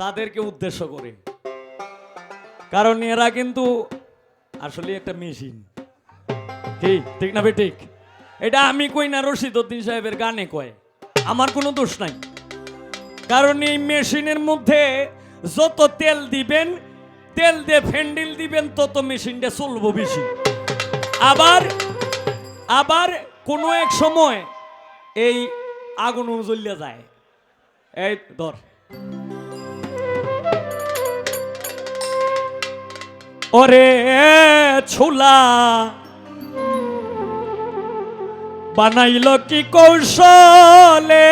তাদেরকে উদ্দেশ্য করে। কারণ এরা কিন্তু আসলে একটা মেশিন কি? ঠিক না ঠিক। এটা আমি কই না রশিদ উদ্দিন সাহেবের গানে কয়। আমার কোনো দোষ নাই। কারণ এই মেশিনের মধ্যে যত তেল দিবেন, তেল দিয়ে ফ্যান্ডেল দিবেন, তত মেশিনটা চলবো বেশি। আবার আবার কোনো এক সময় এই আগুন জ্বলিয়া যায়। এই ধর। ওরে ছোলা। বানাইল কি কৌশলে?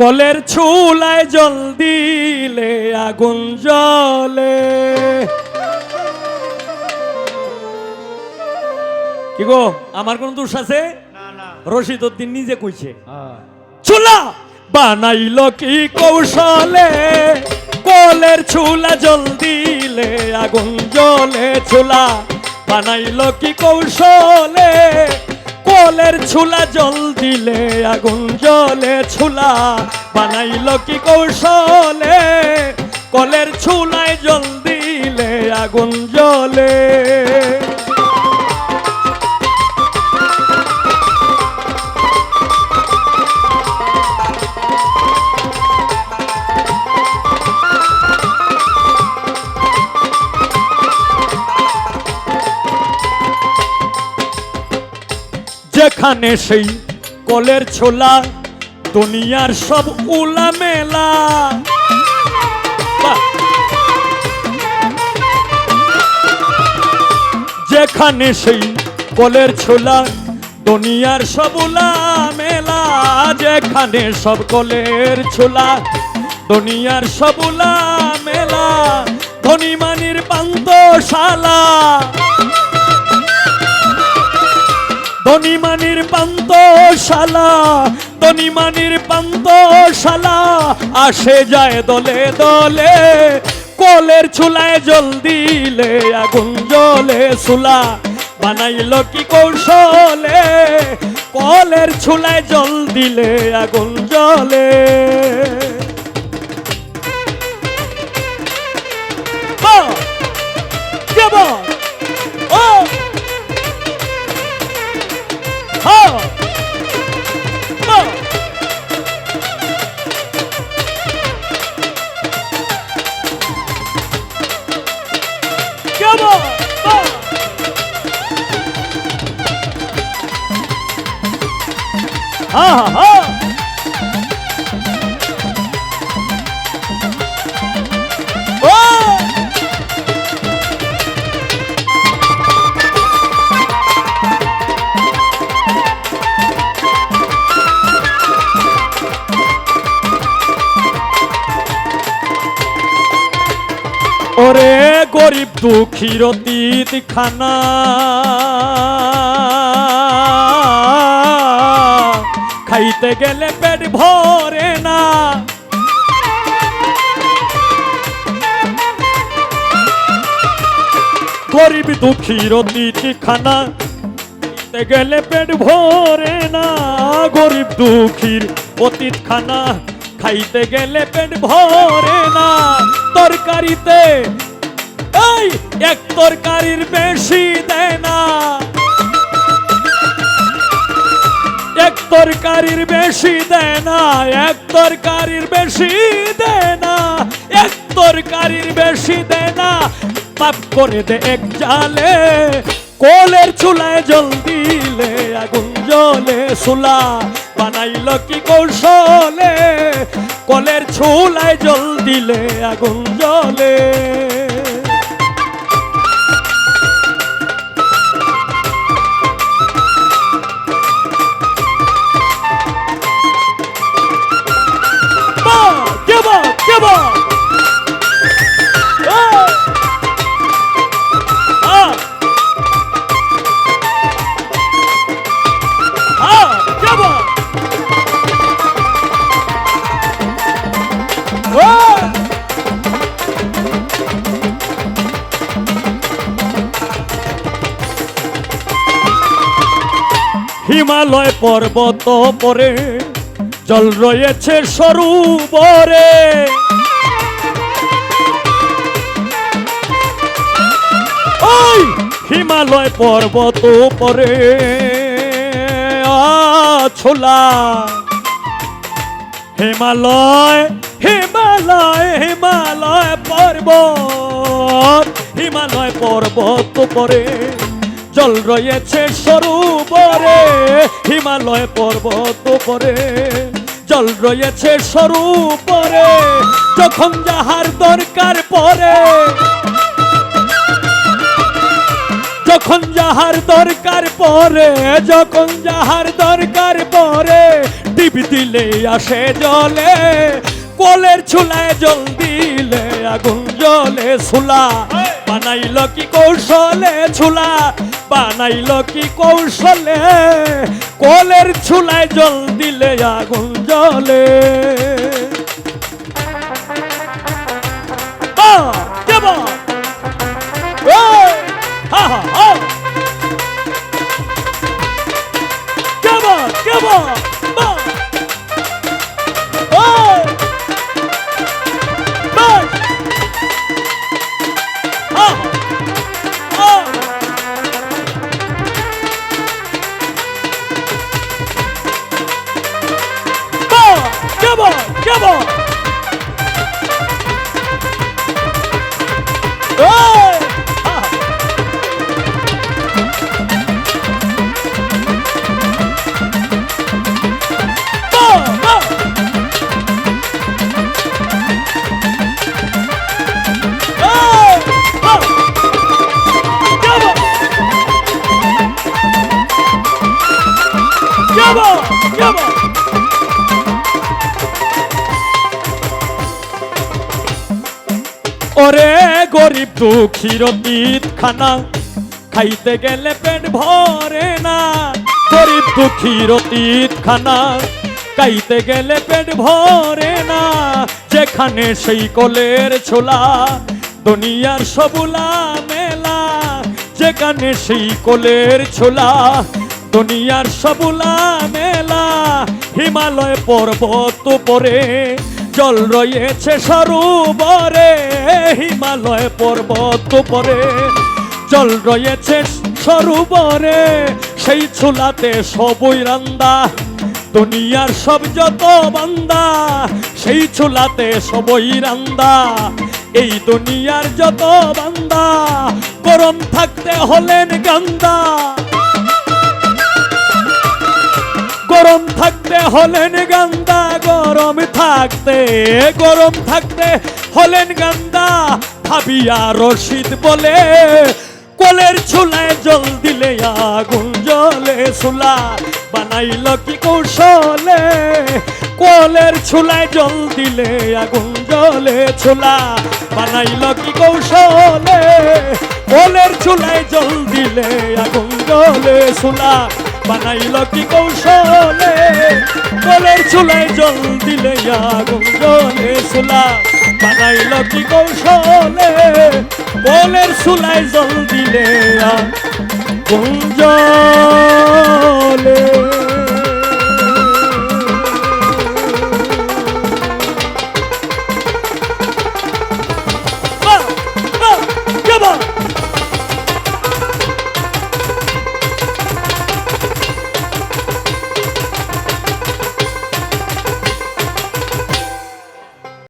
কলের ছুলায় জল দিলে আগুন জলে কি গো আমার কোন দোষ আছে? রশিদ উদ্দিন নিজে কইছে। হ্যাঁ। চুলা বানাইল কি কৌশলে? কলের ছুলা জল দিলে আগুন জলে চুলা। বানাইল কি কৌশলে? কলের ছুলা জল দিলে আগুন জ্বলে ছুলা বানাইল কি কৌশলে? কলের ছুলায় জল দিলে আগুন জ্বলে। যেখানে সেই কলের ছোলা, দুনিয়ার সব উলা মেলা যেখানে সেই কলের ছোলা, দুনিয়ার সব উলা মেলা যেখানে সব কলের ছোলা, দুনিয়ার সব উলা মেলা ধনীমানির পান্তশালা ধনীমানির পান্তশালা ধনীমানির পান্তশালা আসে যায় দলে দলে, কলের চুলায় জল দিলে আগুন জলে চুলা বানাইল কি কৌশলে, কলের চুলায় জল দিলে আগুন জলে হ্যাঁ ও। ওরে গরিব দুঃখীর অতীত খানা। খাইতে গেলে পেট ভরে না। গরিব দুঃখীর অতীত খাইতে গেলে পেট ভরে না। গরিব দুঃখীর অতীত খানা, খাইতে গেলে পেট ভরে না। তরকারিতে, এই এক তরকারির বেশি দেয় না। তরকারির বেশি দেয় না, এক তরকারির বেশি দেয় না, এক তরকারির বেশি দেয় না। পাপ করে দে এক জালে, কোলের চুলায় জল দিলে আগুন জলে সুলা বানাইল কি কৌশলে? কলের চুলায় জল দিলে আগুন জলে হিমালয় পর্বত পরে, জল রয়েছে সরুবরে ওই হিমালয় পর্বত পরে ছোলা হিমালয় হিমালয় হিমালয় পর্বত হিমালয় পর্বত পরে। জল রয়েছে সরুবরে হিমালয় পর্বত পরে জল রয়েছে সরুবরে যখন যাহার দরকার পরে যখন যাহার দরকার পরে যখন যাহার দরকার পরে টিপি দিলে আসে জলে, কলের ছুলায় জল দিলে আগুন জলে ছুলা বানাইল কি কৌশলে ছুলা বানাইল কি কৌশলে? কলের ছুলায় জল দিলে আগুন জলে! Come on, যাব ওরে গরিব দুঃখীর অতীত খানা খাইতে গেলে পেট ভরে না। গরিব দুঃখীর অতীত খানা খাইতে গেলে পেট ভরে না। যেখানে সেই কলের ছোলা, দুনিয়ার সবুলা মেলা যেখানে সেই কলের ছোলা, দুনিয়ার সবুলা মেলা হিমালয় পর্বত পরে জল রয়েছে সরোবরে, হিমালয় পর্বত পরে জল রয়েছে সরোবরে, সেই ছোলাতে সবই রান্দা। দুনিয়ার সব যত বান্দা, সেই ছোলাতে সবই রান্দা। এই দুনিয়ার যত বান্দা, গরম থাকতে হলেন গান্দা। থাকতে হলেন গান্দা, গরম থাকতে গরম থাকতে হলেন গান্দা, ভাবিয়া রশিদ বলে, কলের ছুলায় জল দিলে আগুন জলে সুলা বানাইল কি কৌশলে? কলের ছুলায় জল দিলে আগুন জলে ছোলা বানাইল কি কৌশলে? কলের ছুলায় জল দিলে আগুন জলে সুলা বানাইল কি কৌশলে? কলের চুলায় জল দিলে আগুন জলে সুলা। বানাইল কি কৌশলে? কলের চুলায় জল দিলে আগুন জলে